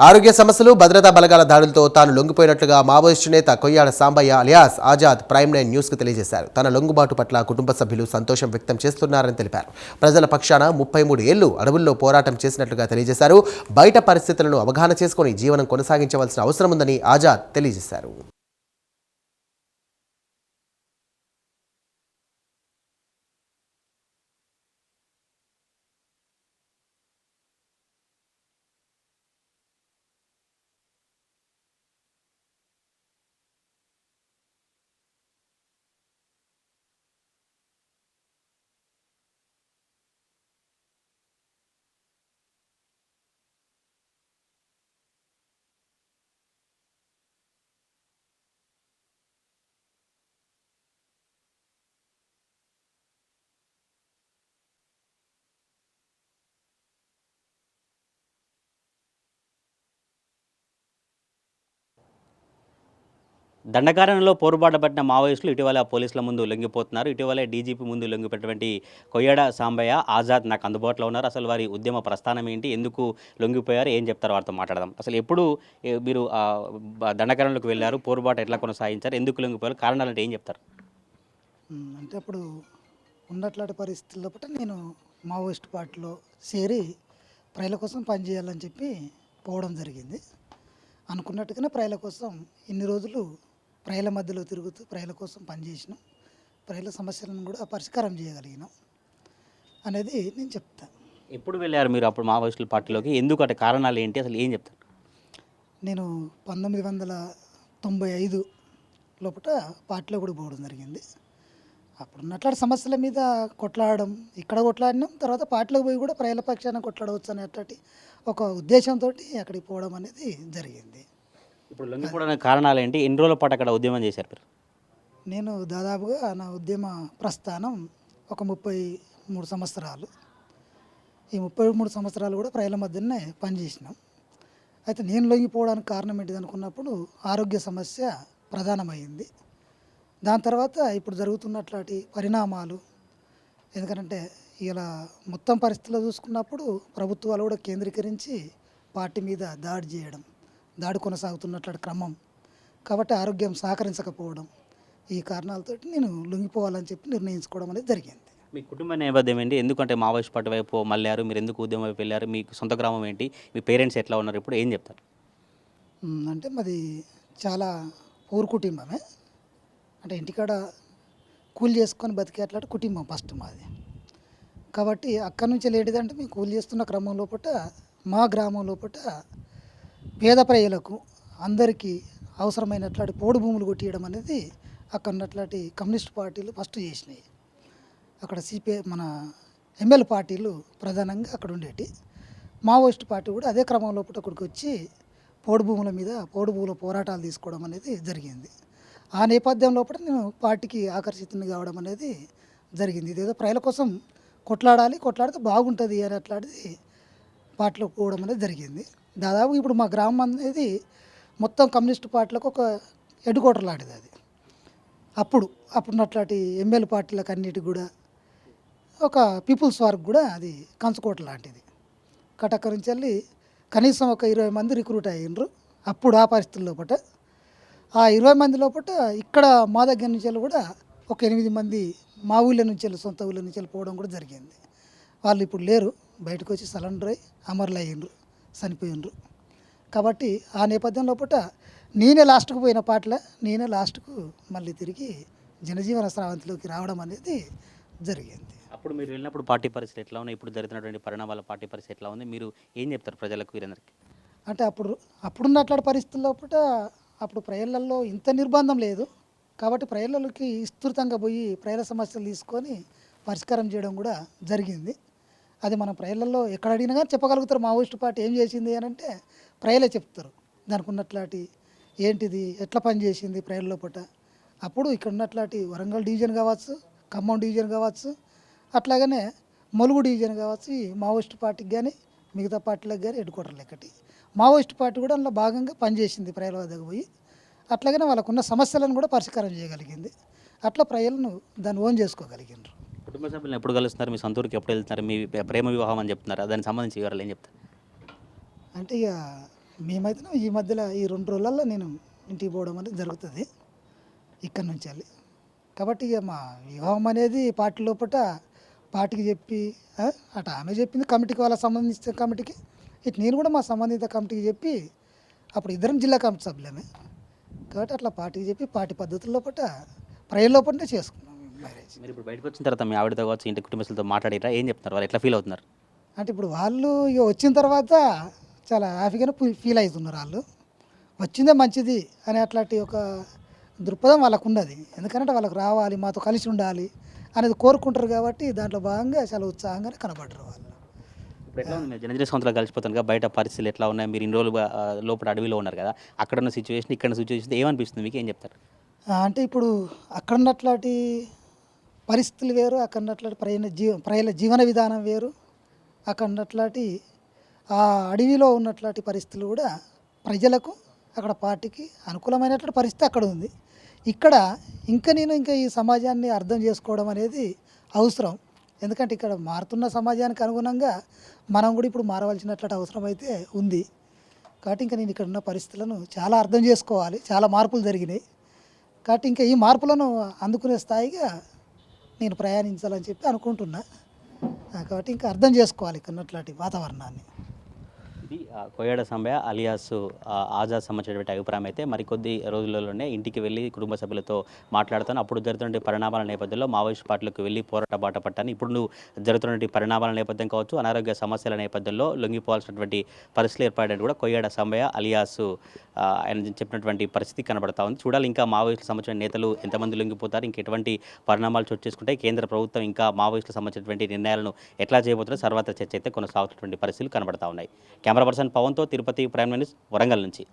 ఆరోగ్య సమస్యలు భద్రతా బలగాల దాడులతో తాను లొంగిపోయినట్లుగా మావోయిస్టు నేత Koyyada Sambaiah alias Azad prime nine న్యూస్కు తెలియజేశారు. తన లొంగుబాటు పట్ల కుటుంబ సభ్యులు సంతోషం వ్యక్తం చేస్తున్నారని తెలిపారు. ప్రజల పక్షాన ముప్పై మూడు ఏళ్ళు అడవుల్లో పోరాటం చేసినట్లుగా తెలియజేశారు. బయట పరిస్థితులను అవగాహన చేసుకుని జీవనం కొనసాగించవలసిన అవసరం ఉందని ఆజాద్ తెలియజేశారు. దండకారణలో పోరుబాట పట్టిన మావోయిస్టులు ఇటీవల పోలీసుల ముందు లొంగిపోతున్నారు. ఇటీవలే డీజీపీ ముందు లొంగిపెట్టినటువంటి కొయ్యడ సాంబయ్య ఆజాద్ నాకు అందుబాటులో ఉన్నారు. అసలు వారి ఉద్యమ ప్రస్థానం ఏంటి? ఎందుకు లొంగిపోయారు? ఏం చెప్తారు వారితో మాట్లాడదాం. అసలు ఎప్పుడు మీరు దండకారణలోకి వెళ్ళారు? పోరుబాటు ఎట్లా కొనసాగించారు? ఎందుకు లొంగిపోయారు? కారణాలు అంటే ఏం చెప్తారు అంటే అప్పుడు ఉన్నట్లాంటి పరిస్థితుల్లో పట్ల నేను మావోయిస్ట్ పార్టీలో చేరి ప్రజల కోసం పనిచేయాలని చెప్పి పోవడం జరిగింది. అనుకున్నట్టుగానే ప్రజల కోసం ఇన్ని రోజులు ప్రజల మధ్యలో తిరుగుతూ ప్రజల కోసం పనిచేసినాం. ప్రజల సమస్యలను కూడా పరిష్కారం చేయగలిగినాం అనేది నేను చెప్తాను ఎప్పుడు వెళ్ళారు మీరు అప్పుడు మావోయిస్టుల పార్టీలోకి? ఎందుకు అంటే కారణాలు ఏంటి? అసలు ఏం చెప్తారు? నేను పంతొమ్మిది వందల తొంభై ఐదు లోపల పార్టీలో కూడా పోవడం జరిగింది. అప్పుడు ఉన్నట్లాంటి సమస్యల మీద కొట్లాడడం ఇక్కడ కొట్లాడినాం తర్వాత పార్టీలోకి పోయి కూడా ప్రజల పక్షాన కొట్లాడవచ్చు అనేటువంటి ఒక ఉద్దేశంతో అక్కడికి పోవడం అనేది జరిగింది. ఇప్పుడు లొంగిపోవడానికి కారణాలు ఏంటి ఎన్ని రోజుల పాటు అక్కడ ఉద్యమం చేశారు మీరు? నేను దాదాపుగా నా ఉద్యమ ప్రస్థానం ఒక ముప్పై మూడు సంవత్సరాలు. ఈ ముప్పై మూడు సంవత్సరాలు కూడా ప్రజల మధ్యనే పనిచేసినాం. అయితే నేను లొంగిపోవడానికి కారణం ఏంటిది అనుకున్నప్పుడు ఆరోగ్య సమస్య ప్రధానమైంది. దాని తర్వాత ఇప్పుడు జరుగుతున్నట్లాంటి పరిణామాలు ఎందుకంటే ఇలా మొత్తం పరిస్థితుల్లో చూసుకున్నప్పుడు ప్రభుత్వాలు కూడా కేంద్రీకరించి పార్టీ మీద దాడి చేయడం దాడి కొనసాగుతున్నట్లాంటి క్రమం. కాబట్టి ఆరోగ్యం సహకరించకపోవడం ఈ కారణాలతో నేను లొంగిపోవాలని చెప్పి నిర్ణయించుకోవడం అనేది జరిగింది. మీ కుటుంబ నేపథ్యం ఏంటి? ఎందుకంటే మావోయిస్ట్ పార్టీ వైపు మళ్ళారు మీరు ఎందుకు ఉద్యమం వైపు వెళ్ళారు? మీకు సొంత గ్రామం ఏంటి? మీ పేరెంట్స్ ఎట్లా ఉన్నారు? ఇప్పుడు ఏం చెప్తారు? మ్, అంటే మాది చాలా పూర్ కుటుంబమే. అంటే ఇంటికాడ కూలి చేసుకొని బతికేట్లాంటి కుటుంబం ఫస్ట్ మాది. కాబట్టి అక్కడి నుంచి లేటిదంటే మేము కూలి చేస్తున్న క్రమం లోపల మా గ్రామం లోపల పేద ప్రజలకు అందరికీ అవసరమైనట్లాంటి పోడు భూములు కొట్టియడం అనేది అక్కడ ఉన్నట్లాంటి కమ్యూనిస్ట్ పార్టీలు ఫస్ట్ చేసినాయి. అక్కడ సిపిఐ మన ఎమ్మెల్యే పార్టీలు ప్రధానంగా అక్కడ ఉండేటి. మావోయిస్ట్ పార్టీ కూడా అదే క్రమంలో అక్కడికి వచ్చి పోడు భూముల మీద పోడు భూముల పోరాటాలు తీసుకోవడం అనేది జరిగింది. ఆ నేపథ్యం లోపల నేను పార్టీకి ఆకర్షితుని కావడం అనేది జరిగింది. ఇదేదో ప్రజల కోసం కొట్లాడాలి కొట్లాడితే బాగుంటుంది అని అట్లాంటిది పార్టీలో పోవడం అనేది జరిగింది. దాదాపు ఇప్పుడు మా గ్రామం అనేది మొత్తం కమ్యూనిస్ట్ పార్టీలకు ఒక హెడ్ క్వార్టర్ లాంటిది అది. అప్పుడు అప్పుడు అట్లాంటి ఎమ్మెల్యే పార్టీలకు అన్నిటికి కూడా ఒక పీపుల్స్ వార్క్ కూడా అది కంచుకోట లాంటిది. కటక నుంచి వెళ్ళి కనీసం ఒక ఇరవై మంది రిక్రూట్ అయ్యిండ్రు. అప్పుడు ఆ పరిస్థితుల లోపల ఆ ఇరవై మంది లోపల ఇక్కడ మా దగ్గర నుంచి వెళ్ళి కూడా ఒక ఎనిమిది మంది మా ఊళ్ళ నుంచి వెళ్ళి సొంత ఊళ్ళ నుంచి వెళ్ళి పోవడం కూడా జరిగింది. వాళ్ళు ఇప్పుడు లేరు బయటకు వచ్చి సలెండర్ అయ్యి అమరులు అయ్యిండ్రు చనిపోయిండ్రు. కాబట్టి ఆ నేపథ్యం లోపల నేనే లాస్ట్కు పోయిన పాటల నేనే లాస్ట్కు మళ్ళీ తిరిగి జనజీవన స్రవంతిలోకి రావడం అనేది జరిగింది. అప్పుడు మీరు వెళ్ళినప్పుడు పార్టీ పరిస్థితి ఎట్లా ఉన్నాయి ఇప్పుడు జరుగుతున్నటువంటి పరిణామాల పార్టీ పరిస్థితి ఎట్లా ఉంది? మీరు ఏం చెప్తారు ప్రజలకు వీరందరికీ? అంటే అప్పుడు అప్పుడున్నట్లాంటి పరిస్థితుల లోపల అప్పుడు ప్రజలలో ఇంత నిర్బంధం లేదు. కాబట్టి ప్రజలకి విస్తృతంగా పోయి ప్రజల సమస్యలు తీసుకొని పరిష్కారం చేయడం కూడా జరిగింది. అది మన ప్రజలలో ఎక్కడ అడిగినా కానీ చెప్పగలుగుతారు. మావోయిస్ట్ పార్టీ ఏం చేసింది అని అంటే ప్రజలే చెప్తారు. దానికి ఉన్నట్లాంటి ఏంటిది ఎట్లా పనిచేసింది ప్రజల లోపల అప్పుడు ఇక్కడ ఉన్నట్లాంటి వరంగల్ డివిజన్ కావచ్చు ఖమ్మం డివిజన్ కావచ్చు అట్లాగనే మలుగు డివిజన్ కావచ్చు ఈ మావోయిస్ట్ పార్టీకి కానీ మిగతా పార్టీలకు కానీ హెడ్ క్వార్టర్లు ఎక్కటి. మావోయిస్ట్ పార్టీ కూడా అందులో భాగంగా పనిచేసింది ప్రజల వద్దకు పోయి. అట్లాగనే వాళ్ళకున్న సమస్యలను కూడా పరిష్కారం చేయగలిగింది. అట్లా ప్రజలను దాన్ని ఓన్ చేసుకోగలిగినారు కుటుంబ సభ్యులను ఎప్పుడు కలుస్తున్నారు? మీ సొంత ఊరికి ఎప్పుడు వెళ్తున్నారు? మీ ప్రేమ వివాహం అని చెప్తున్నారు? దానికి సంబంధించి వివరాలు ఏం చెప్తారు? అంటే ఇక మేమైతే ఈ మధ్యలో ఈ రెండు రోజులలో నేను ఇంటికి పోవడం అనేది జరుగుతుంది. ఇక్కడ నుంచి వెళ్ళి. కాబట్టి ఇక మా వివాహం అనేది పార్టీ లోపల పార్టీకి చెప్పి అటు ఆమె చెప్పింది కమిటీకి వాళ్ళ సంబంధించిన కమిటీకి. ఇటు నేను కూడా మా సంబంధిత కమిటీకి చెప్పి అప్పుడు ఇద్దరం జిల్లా కమిటీ సభ్యులమే. కాబట్టి అట్లా పార్టీకి చెప్పి పార్టీ పద్ధతుల లోపల ప్రజల లోపలనే చేసుకున్నాం. మ్యారేజ్. మీరు ఇప్పుడు బయటకు వచ్చిన తర్వాత మీ ఆవిడతో కావచ్చు ఇంటి కుటుంబస్తులతో మాట్లాడిరా ఏం చెప్తున్నారు? వాళ్ళు ఎట్లా ఫీల్ అవుతున్నారు? అంటే ఇప్పుడు వాళ్ళు ఇక వచ్చిన తర్వాత చాలా హ్యాపీగానే ఫీల్ అవుతున్నారు వాళ్ళు. వచ్చిందే మంచిది అనే అట్లాంటి ఒక దృక్పథం వాళ్ళకు ఉన్నది ఎందుకంటే వాళ్ళకి రావాలి మాతో కలిసి ఉండాలి అనేది కోరుకుంటారు కాబట్టి దాంట్లో భాగంగా చాలా ఉత్సాహంగానే కనబడరు వాళ్ళు. ఇప్పుడు ఎట్లా ఉంది? మీరు జనజన సంవత్సరాలు కలిసిపోతాను కదా బయట పరిస్థితులు ఎట్లా ఉన్నాయి? మీరు ఇన్ని రోజులు లోపల అడవిలో ఉన్నారు కదా అక్కడ ఉన్న సిచ్యువేషన్ ఇక్కడ సిచ్యువేషన్ ఏమనిపిస్తుంది? మీకు ఏం చెప్తారు అంటే ఇప్పుడు అక్కడ ఉన్నట్లాంటి పరిస్థితులు వేరు అక్కడ ఉన్నట్లాంటి ప్రయాణ జీవ ప్రజల జీవన విధానం వేరు. అక్కడ ఉన్నట్లాంటి ఆ అడవిలో ఉన్నట్లాంటి పరిస్థితులు కూడా ప్రజలకు అక్కడ పార్టీకి అనుకూలమైనటువంటి పరిస్థితి అక్కడ ఉంది. ఇక్కడ ఇంకా నేను ఇంకా ఈ సమాజాన్ని అర్థం చేసుకోవడం అనేది అవసరం. ఎందుకంటే ఇక్కడ మారుతున్న సమాజానికి అనుగుణంగా మనం కూడా ఇప్పుడు మారవలసినటువంటి అవసరం అయితే ఉంది. కాబట్టి ఇంకా నేను ఇక్కడ ఉన్న పరిస్థితులను చాలా అర్థం చేసుకోవాలి. చాలా మార్పులు జరిగినాయి. కాబట్టి ఇంకా ఈ మార్పులను అందుకునే స్థాయిగా నేను ప్రయాణించాలని చెప్పి అనుకుంటున్నా. కాబట్టి ఇంకా అర్థం చేసుకోవాలి ఇక్కడ వాతావరణాన్ని. ఇది కొయ్యాడ సంబయ అలియాస్ ఆజాద్ సంబంధించినటువంటి అభిప్రాయం అయితే మరికొద్ది రోజులలోనే ఇంటికి వెళ్ళి కుటుంబ సభ్యులతో మాట్లాడుతాను. అప్పుడు జరుగుతున్న పరిణామాల నేపథ్యంలో మావోయిస్ట్ పార్టీలకు వెళ్ళి పోరాట బాట పట్టాను. ఇప్పుడు నువ్వు జరుగుతున్నటువంటి పరిణామాల నేపథ్యం కావచ్చు అనారోగ్య సమస్యల నేపథ్యంలో లొంగిపోవాల్సినటువంటి పరిస్థితులు ఏర్పడని కూడా కొయ్యాడ సంబయ అలియాస్ ఆయన చెప్పినటువంటి పరిస్థితి కనబడతా ఉంది. చూడాలి ఇంకా మావోయిస్టులకు సంబంధించిన నేతలు ఎంతమంది లొంగిపోతారు ఇంక ఎటువంటి పరిణామాలు చోటు చేసుకుంటే కేంద్ర ప్రభుత్వం ఇంకా మావోయిస్టులకు సంబంధించినటువంటి నిర్ణయాలను ఎట్లా చేయబోతుందో సర్వత్ర చర్చ అయితే కొనసాగుతున్నటువంటి పరిస్థితులు కనబడతా ఉన్నాయి. కెమెరా పర్సన్ పవన్తో తిరుపతి ప్రైమ్ న్యూస్ వరంగల్ నుంచి.